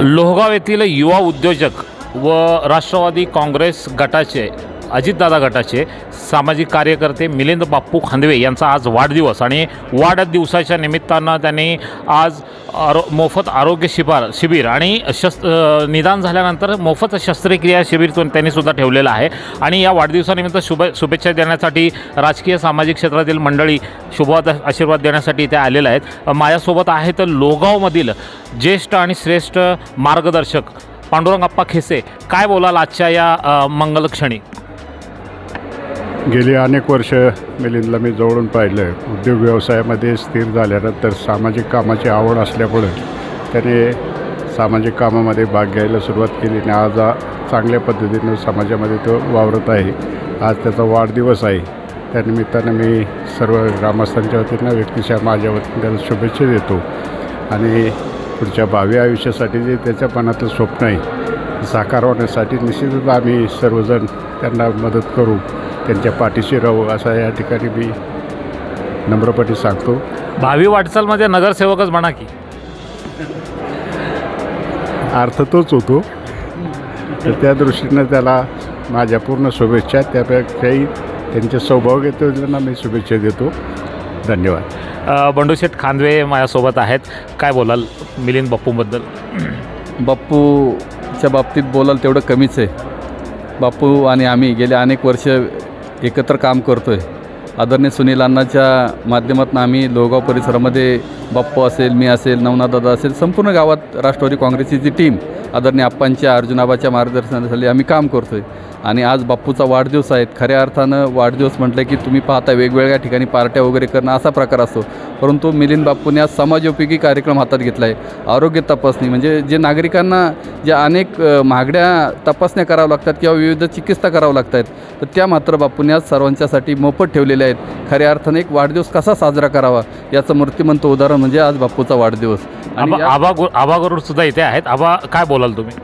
लोहगाव येथील युवा उद्योजक व राष्ट्रवादी काँग्रेस गटाचे अजितदादा गटाचे सामाजिक कार्यकर्ते मिलिंद बाप्पू खांदवे यांचा आज वाढदिवस आणि वाढदिवसाच्या निमित्तानं त्यांनी आज आरो मोफत आरोग्य शिबार शिबिर आणि शस् निदान झाल्यानंतर मोफत शस्त्रक्रिया शिबिर त्यांनी सुद्धा ठेवलेलं आहे. आणि या वाढदिवसानिमित्त शुभ शुभेच्छा देण्यासाठी राजकीय सामाजिक क्षेत्रातील मंडळी शुभ आशीर्वाद देण्यासाठी इथे आलेले आहेत. माझ्यासोबत आहेत लोगावमधील ज्येष्ठ आणि श्रेष्ठ मार्गदर्शक पांडुरंगप्पा खेसे. काय बोलाल आजच्या या मंगलक्षणी? गेली अनेक वर्ष मिलिंदला मी जवळून पाहिलं. उद्योग व्यवसायामध्ये स्थिर झाल्यानंतर सामाजिक कामाची आवड असल्यामुळं त्याने सामाजिक कामामध्ये भाग घ्यायला सुरुवात केली आणि आज चांगल्या पद्धतीनं समाजामध्ये तो वावरत आहे. आज त्याचा वाढदिवस आहे. त्यानिमित्तानं मी सर्व ग्रामस्थांच्या वतीनं व्यक्तीच्या माझ्या वतीनं त्याला शुभेच्छा देतो. आणि पुढच्या भावी आयुष्यासाठी जे त्याच्या मनातलं स्वप्न आहे साकार होण्यासाठी निश्चितच आम्ही सर्वजण त्यांना मदत करू. त्यांच्या पाठीशी राहू असा या ठिकाणी मी नम्रपणे सांगतो. भावी वाटचालमध्ये नगरसेवकच म्हणा की. अर्थ तोच होतो. तर त्या दृष्टीनं त्याला माझ्या पूर्ण शुभेच्छा त्यापेक्षाही त्यांच्या सौभाग्यतेना मी शुभेच्छा देतो. धन्यवाद. बंडूशेठ खांदवे माझ्यासोबत आहेत. काय बोलाल मिलिंद बाप्पूबद्दल? च्या बाबतीत बोलाल तेवढं कमीच आहे. बाप्पू आणि आम्ही गेले अनेक वर्ष एकत्र काम करतो आहे आदरणीय सुनील अण्णाच्या माध्यमातून आम्ही लोगाव परिसरामध्ये बाप्पू असेल मी असेल नवनाथदादा असेल संपूर्ण गावात राष्ट्रवादी काँग्रेसची जी टीम आदरणीय आप्पांच्या अर्जुनाबाच्या मार्गदर्शनाखाली आम्ही काम करतो आहे आणि आज बाप्पूचा वाढदिवस आहेत खऱ्या अर्थानं वाढदिवस म्हटलं की तुम्ही पाहता वेगवेगळ्या ठिकाणी पार्ट्या वगैरे करणं असा प्रकार असतो. परंतु मिलिंद बाप्पूने आज समाजोपयोगी कार्यक्रम हातात घेतला आहे आरोग्य तपासणी म्हणजे जे नागरिकांना ज्या अनेक महागड्या तपासण्या कराव्या लागतात किंवा विविध चिकित्सा कराव्या लागतात तर त्या मात्र बाप्पूने आज सर्वांच्यासाठी मोफत ठेवलेल्या आहेत. खऱ्या अर्थाने एक वाढदिवस कसा साजरा करावा याचं मूर्तिमंत उदाहरण म्हणजे आज बापूचा वाढदिवस. आणि आबा या- आबा गु आबा गरुड सुद्धा इथे आहेत. आबा काय बोलाल तुम्ही?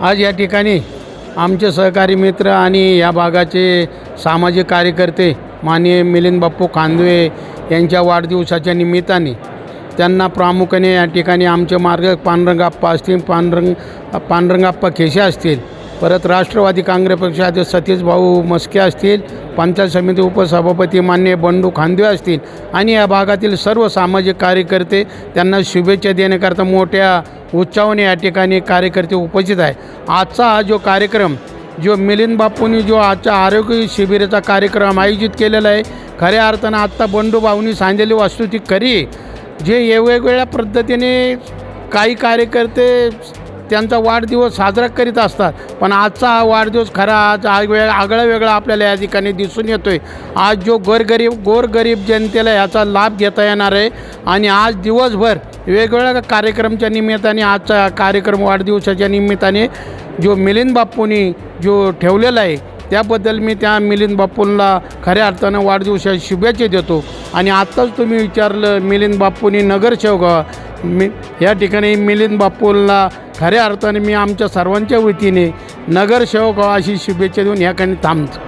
आज या ठिकाणी आमचे सहकारी मित्र आणि या भागाचे सामाजिक कार्यकर्ते माननीय मिलिंद बाप्पू खांदवे यांच्या वाढदिवसाच्या निमित्ताने त्यांना प्रामुख्याने या ठिकाणी आमचे मार्ग पांडुरंगाप्पा असतील पांडुरंग पांडुरंगाप्पा खेशे असतील परत राष्ट्रवादी काँग्रेस पक्षाचे सतीश भाऊ मस्के असतील पंचायत समिती उपसभापती मान्य बंडू खांदवे असतील आणि या भागातील सर्व सामाजिक कार्यकर्ते त्यांना शुभेच्छा देण्याकरता मोठ्या उत्साहाने या ठिकाणी कार्यकर्ते उपस्थित आहे आजचा हा जो कार्यक्रम जो मिलिंद बापूंनी जो आजच्या आरोग्य शिबिराचा कार्यक्रम आयोजित केलेला आहे खऱ्या अर्थानं आत्ता बंडू भाऊनी सांगितलेली वस्तुस्थिती खरी जे वेगवेगळ्या पद्धतीने काही कार्यकर्ते त्यांचा वाढदिवस साजरा करीत असतात. पण आजचा हा वाढदिवस खरा आज वेळ आगळा वेगळा आपल्याला या ठिकाणी दिसून येतो आहे आज जो गोरगरीब गोरगरीब जनतेला याचा लाभ घेता येणार आहे आणि आज दिवसभर वेगवेगळ्या कार्यक्रमच्या निमित्ताने आजचा कार्यक्रम वाढदिवसाच्या निमित्ताने जो मिलिंद बाप्पूंनी जो ठेवलेला आहे त्याबद्दल मी त्या मिलिंद बाप्पूंना खऱ्या अर्थानं वाढदिवसाच्या शुभेच्छा देतो. आणि आत्ताच तुम्ही विचारलं मिलिंद बाप्पूंनी नगरसेवक मी या ठिकाणी मिलिंद बाप्पूंना खऱ्या अर्थाने मी आमच्या सर्वांच्या वतीने नगरसेवक अशी शुभेच्छा देऊन या ठिकाणी थांबतो.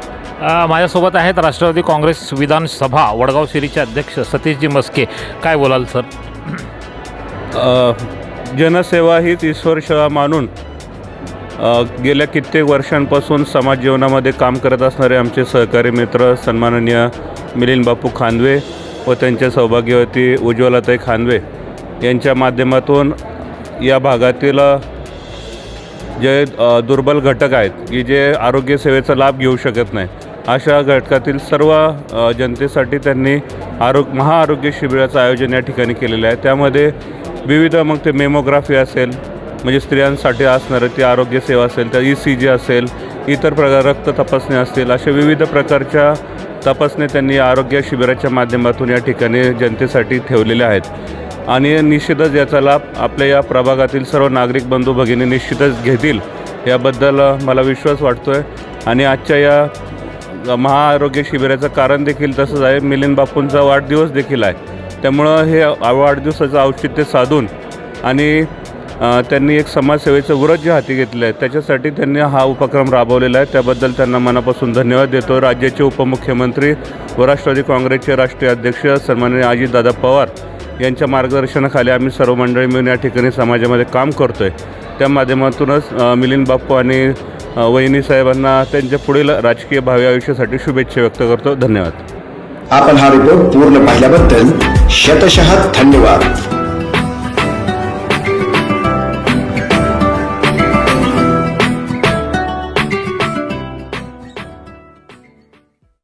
अ, माझ्यासोबत आहेत राष्ट्रवादी काँग्रेस विधानसभा वडगाव शिरीचे अध्यक्ष सतीशजी मस्के. काय बोलाल सर? अ, जनसेवा हीच ईश्वर सेवा मानून अ, गेल्या कित्येक वर्षांपासून समाज जीवनामध्ये काम करत असणारे आमचे सहकारी मित्र सन्माननीय मिलिंद बापू खांदवे व त्यांच्या सौभाग्यवती उज्ज्वलाताई खांदवे यांच्या माध्यमातून या भागातील जे दुर्बल घटक आहेत की जे आरोग्यसेवेचा लाभ घेऊ शकत नाही अशा घटकातील सर्व जनतेसाठी त्यांनी आरोग्य महाआरोग्य शिबिराचं आयोजन या ठिकाणी केलेलं आहे. त्यामध्ये विविध मग ते मेमोग्राफी असेल म्हणजे स्त्रियांसाठी असणारं ती आरोग्यसेवा असेल त्या ई सी जी असेल इतर प्रकार रक्त तपासणी असतील अशा विविध प्रकारच्या तपासण्या त्यांनी आरोग्य शिबिराच्या माध्यमातून या ठिकाणी जनतेसाठी ठेवलेल्या आहेत. आणि निश्चितच याचा लाभ आपल्या या प्रभागातील सर्व नागरिक बंधू भगिनी निश्चितच घेतील. याबद्दल मला विश्वास वाटतो आहे आणि आजच्या या महाआरोग्य शिबिराचं कारण देखील तसंच आहे. मिलिंद बापूंचा वाढदिवस देखील आहे. त्यामुळं हे वाढदिवसाचं औचित्य साधून आणि त्यांनी एक समाजसेवेचं व्रत जे हाती घेतलं आहे त्याच्यासाठी त्यांनी हा उपक्रम राबवलेला आहे. त्याबद्दल त्यांना मनापासून धन्यवाद देतो. राज्याचे उपमुख्यमंत्री व राष्ट्रवादी काँग्रेसचे राष्ट्रीय अध्यक्ष सन्माननीय अजितदादा पवार यांच्या मार्गदर्शनाखाली आम्ही सर्व मंडळी मिळून या ठिकाणी समाजामध्ये काम करतो आहे त्या माध्यमातूनच मिलिंद बाप्पू आणि वहिनी साहेबांना त्यांच्या पुढील राजकीय भावी आयुष्यासाठी शुभेच्छा व्यक्त करतो. धन्यवाद. आपण हा रिपोर्ट पूर्ण पाहिल्याबद्दल शतशः धन्यवाद.